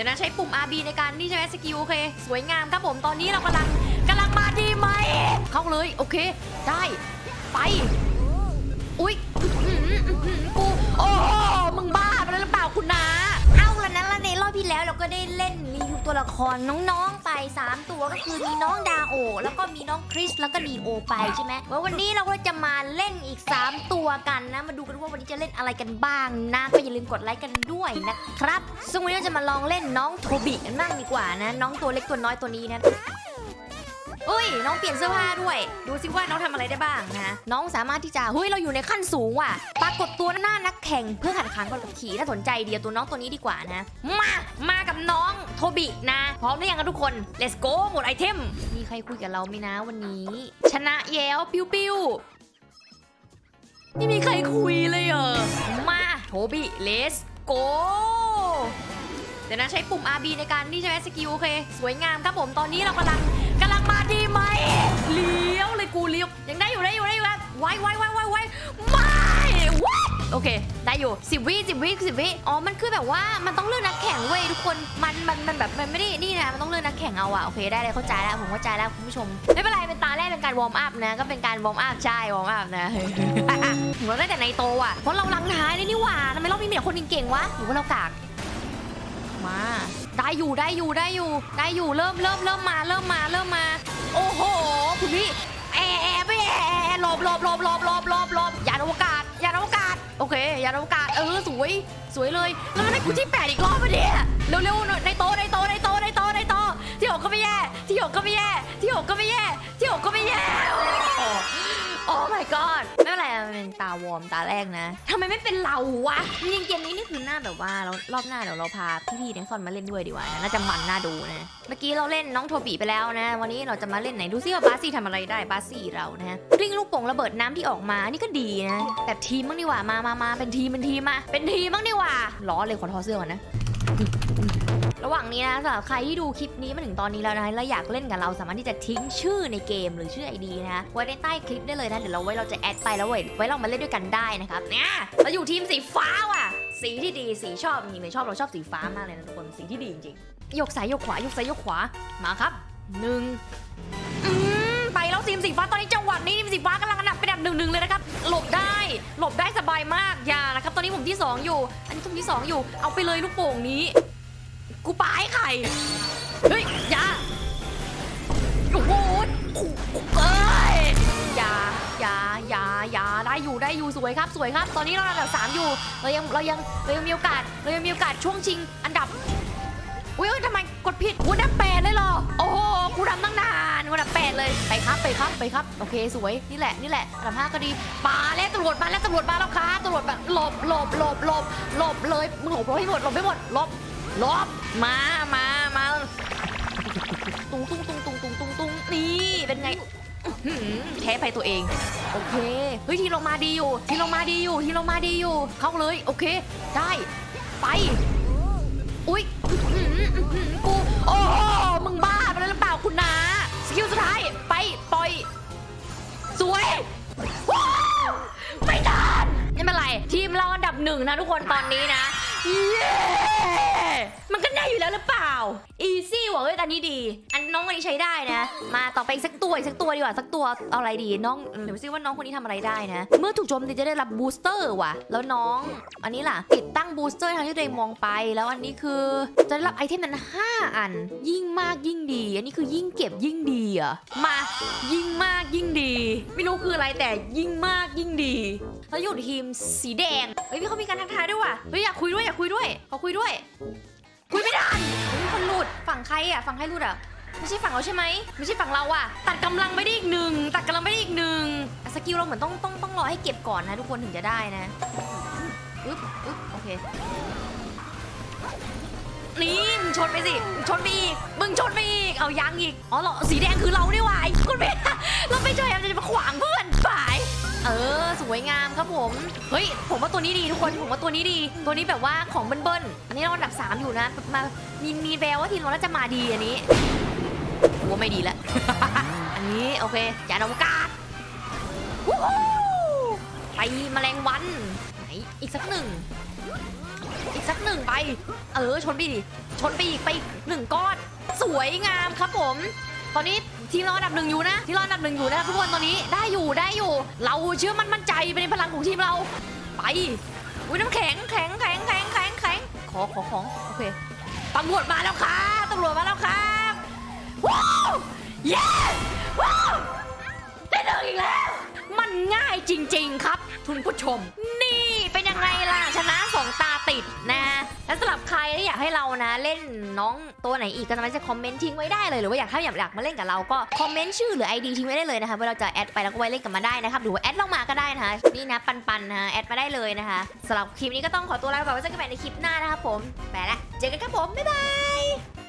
ดี๋ยวนะใช้ปุ่ม RB ในการนี่ใช่ไหมสกิลโอเค สวยงามครับผมตอนนี้เรากำลังกำลังมาดีไหม เข้าเลย โอเค ได้ ไป อุ๊ย ตัวละครน้องๆไป 3 ตัวก็คือมีน้องดาโอ แล้วก็มีน้องคริสแล้วก็นีโอไปใช่ไหมว่าวันนี้เราก็จะมาเล่นอีก 3 ตัวกันนะ มาดูกันว่าวันนี้จะเล่นอะไรกันบ้างนะก็อย่าลืมกดไลค์กันด้วยนะครับซึ่งวันนี้เราจะมาลองเล่นน้องโทบิกันบ้างดีกว่านะ น้องตัวเล็กตัวน้อยตัวนี้นะอุ้ยน้องเปลี่ยนเสื้อผ้าด้วย ดูสิว่าน้องทำอะไรได้บ้างนะน้องสามารถที่จะเฮ้ยเราอยู่ในขั้นสูงว่ะปรากฏตัวหน้านักแข่งเพื่อขัดขานกับขี่น่าสนใจเดียวตัวน้องตัวนี้ดีกว่านะ มามา โทบินะ พร้อมหรือยังกันทุกคน let's go หมดไอเทม มีใครคุยกับเราไหมนะวันนี้ ชนะแย้วปิ้วปิ้วไม่มีใครคุยเลยเหรอ มาโทบิ let's go เดี๋ยวนะใช้ปุ่ม RB ในการนี่ใช่ไหมสกิลโอเค สวยงามครับผมตอนนี้เรากำลังกำลังมาดีไหมเลี้ยวเลยกูเลี้ยวยังได้อยู่ได้อยู่ได้อยู่แล้วไว้ไว้ โอเค ได้อยู่สิบวิสิบวิสิบวิอ๋อ มันคือแบบว่ามันต้องเลือกนักแข่งเว้ยทุกคน มัน มัน มันแบบ มันไม่ได้ นี่นะ มันต้องเลือกนักแข่งเอาอะโอเค ได้เลย เข้าใจแล้ว ผมเข้าใจแล้วคุณผู้ชม ไม่เป็นไร เป็นตาแรกเป็นการวอร์มอัพนะ ก็เป็นการวอร์มอัพ ใช่ วอร์มอัพนะหัวได้แต่ในโตอะเพราะเราลังท้ายเลยนี่หว่าทำไมรอบนี้มีแต่คนเก่งๆวะหรือว่าเรากาก มา ได้อยู่ ได้อยู่ ได้อยู่ ได้อยู่ เริ่มเริ่มเริ่มมา เริ่มมา เริ่มมา โอ้โห คุณพี่แอร์แอร์ไม่แอร์แอร์หลบหลบหลบหลบหลบหลบหลบยานอว โอเค ยานอวกาศ เออ สวย สวยเลย แล้วมันได้กูที่แปดอีกรอบปะเนี่ยเร็วเร็วๆในโตะในโตะในโตะในโตะในโตะที่หกก็ไม่แย่ ที่หกก็ไม่แย่ ที่หกก็ไม่แย่ ที่หกก็ไม่แย่ โอ้โอ้ my god ไม่เป็นไรมันเป็นตาวอร์มตาแรกนะทำไมไม่เป็นเราวะจริงๆเกมนี้นี่คือหน้าแบบว่าเรารอบหน้าเดี๋ยวเราพาพี่ๆในคอนมาเล่นด้วยดีกว่านะน่าจะมันน่าดูนะ เมื่อกี้เราเล่นน้องโทบีไปแล้วนะ วันนี้เราจะมาเล่นไหนดูซิว่าบาซี่ทำอะไรได้บาซี่เรานะกลิ้งลูกโป่งระเบิดน้ำที่ออกมานี่ก็ดีนะ แต่ทีมบ้างดีกว่ามามามาเป็นทีมเป็นทีมมาเป็นทีมบ้างดีกว่าล้อเลยขอทอดเสื้อก่อนนะ ระหว่างนี้นะสำหรับใครที่ดูคลิปนี้มาถึงตอนนี้แล้วนะแล้วอยากเล่นกับเราสามารถที่จะทิ้งชื่อในเกมหรือชื่อไอดีนะไว้ในใต้คลิปได้เลยนะเดี๋ยวเราไว้เราจะแอดไปแล้วไว้ไว้เรามาเล่นด้วยกันได้นะครับเนี่ยเราอยู่ทีมสีฟ้าว่ะ สีที่ดีสีชอบจริงๆเลยชอบเราชอบสีฟ้ามากเลยนะทุกคนสีที่ดีจริงๆยกซ้ายยกขวายกซ้ายยกขวามาครับหนึ่งไปแล้วทีมสีฟ้าตอนนี้จังหวะนี้ทีมสีฟ้ากำลังอันดับเป็นอันดับหนึ่งหนึ่งเลยนะครับหลบได้หลบได้สบายมากอย่านะครับตอนนี้ผมที่สองอยู่ อันนี้ผมที่สองอยู่ เอาไปเลยลูกโป่งนี้ กูปาให้ใครเฮ้ยอย่าโอ้โหเอ้ยอย่าอย่าอย่าอย่าได้อยู่ได้อยู่สวยครับสวยครับ ตอนนี้เราอันดับสามอยู่ เรายังเรายังเรายังมีโอกาสเรายังมีโอกาสช่วงชิง อันดับอุ้ยทำไมกดผิดกูอันดับแปดเลยเหรอ โอ้โหกูทำตั้งนานกูอันดับแปดเลยไปครับไปครับไปครับ โอเคสวยนี่แหละนี่แหละอันดับห้าก็ดีมาแล้วตำรวจมาแล้วตำรวจมาแล้วครับตำรวจแบบหลบหลบหลบหลบหลบเลยมึงหลบหลบให้หมดหลบให้หมดหลบ ลบมามามาตุ้งตุ้งตุ้งตุ้งตุ้งตุ้งตุ้งนี่เป็นไงแพ้ภัยตัวเอง โอเคเฮ้ยทีมเรามาดีอยู่ ทีมเรามาดีอยู่ ทีมเรามาดีอยู่ เข้าเลย โอเค ได้ ไป อุ๊ยอื้อหืออื้อหือกูโอ้มึงบ้าไปแล้วหรือเปล่าคุณนาสกิลสุดท้าย ไปปล่อย สวยไม่ทันไม่เป็นไร ทีมเราอันดับหนึ่งนะทุกคนตอนนี้นะ เย้มันก็ได้อยู่แล้วหรือเปล่า อีซี่ว่ะเฮ้ยตอนนี้ดี อันน้องคนนี้ใช้ได้นะ มาต่อไปอีกสักตัวอีกสักตัวดีกว่าสักตัวเอาอะไรดีน้องเดี๋ยวซิว่าน้องคนนี้ทำอะไรได้นะ เมื่อถูกโจมตีจะได้รับบูสเตอร์ว่ะ แล้วน้องอันนี้ล่ะ ติดตั้งบูสเตอร์ทางที่ตัวเองมองไป แล้วอันนี้คือจะได้รับไอเทมนั้น 5 อัน ยิ่งมากยิ่งดี อันนี้คือยิ่งเก็บยิ่งดีอะมา ยิ่งมากยิ่งดี ไม่รู้คืออะไรแต่ยิ่งมากยิ่งดี แล้วอยู่ทีมสีแดงเฮ้ยพี่เขามีการทักทายด้วยว่ะเฮ้ยอยากคุยด้วย อยาคุยด้วยขอคุยด้วย คุยไม่ได้เฮ้ยคนหลุด ฝั่งใครอะ ฝั่งใครหลุดอะ ไม่ใช่ฝั่งเราใช่ไหม ไม่ใช่ฝั่งเราอะ ตัดกำลังไปได้อีกหนึ่ง ตัดกำลังไปได้อีกหนึ่งอะสกิลเราเหมือนต้องต้องต้องรอให้เก็บก่อนนะทุกคนถึงจะได้นะ อึ๊บอึ๊บโอเค นี่มึงชนไปสิมึงชนไปอีกมึงชนไปอีก เอายังอีก อ๋อเหรอสีแดงคือเรานี่หว่าไอ้คุณเมย์เราไม่ช่วยจะมาขวางเพื่อนฝ่าย เออ สวยงามครับผม เฮ้ย ผมว่าตัวนี้ดีทุกคน ผมว่าตัวนี้ดี ตัวนี้แบบว่าของเบิ้ลๆอันนี้เราอันดับ 3 อยู่นะ มามีมีแววว่าทีมเราน่าจะมาดีอันนี้ผมว่าไม่ดีแล้ว อันนี้โอเคจานอวกาศวู้ฮู้ไปแมลงวันไหนอีกสักหนึ่ง อีกสักหนึ่งไป เออชนไปดิชนไปอีกไปอีกหนึ่งก้อน สวยงามครับผม ตอนนี้ทีมเราอันดับหนึ่งอยู่นะ ทีมเราอันดับหนึ่งอยู่นะทุกคนตอนนี้ได้อยู่ได้อยู่ เราเชื่อมั่นมั่นใจในพลังของทีมเราไปอุ้ยน้ำแข็งแข็งแข็งแข็งแข็งแข็งขอขอของโอเคตำรวจมาแล้วครับตำรวจมาแล้วครับว้าวเย้ว้าวได้หนึ่งอีกแล้ว มันง่ายจริง ๆ ครับคุณผู้ชม นี่เป็นยังไงล่ะช ใครที่อยากให้เรานะ เล่นน้องตัวไหนอีกก็สามารถจะคอมเมนต์ทิ้งไว้ได้เลยหรือว่าอยากถ้าอยากอยากมาเล่นกับเราก็คอมเมนต์ชื่อหรือ ID ทิ้งไว้ได้เลยนะคะเมื่อเราจะแอดไปแล้วก็ไว้เล่นกับมาได้นะครับหรือว่าแอดเรามาก็ได้นะคะนี่นะปันปันนะแอดมาได้เลยนะคะสำหรับคลิปนี้ก็ต้องขอตัวลาไปก่อนไว้เจอกันใหม่ในคลิปหน้านะครับผมไปละเจอกันครับผมบ๊ายบาย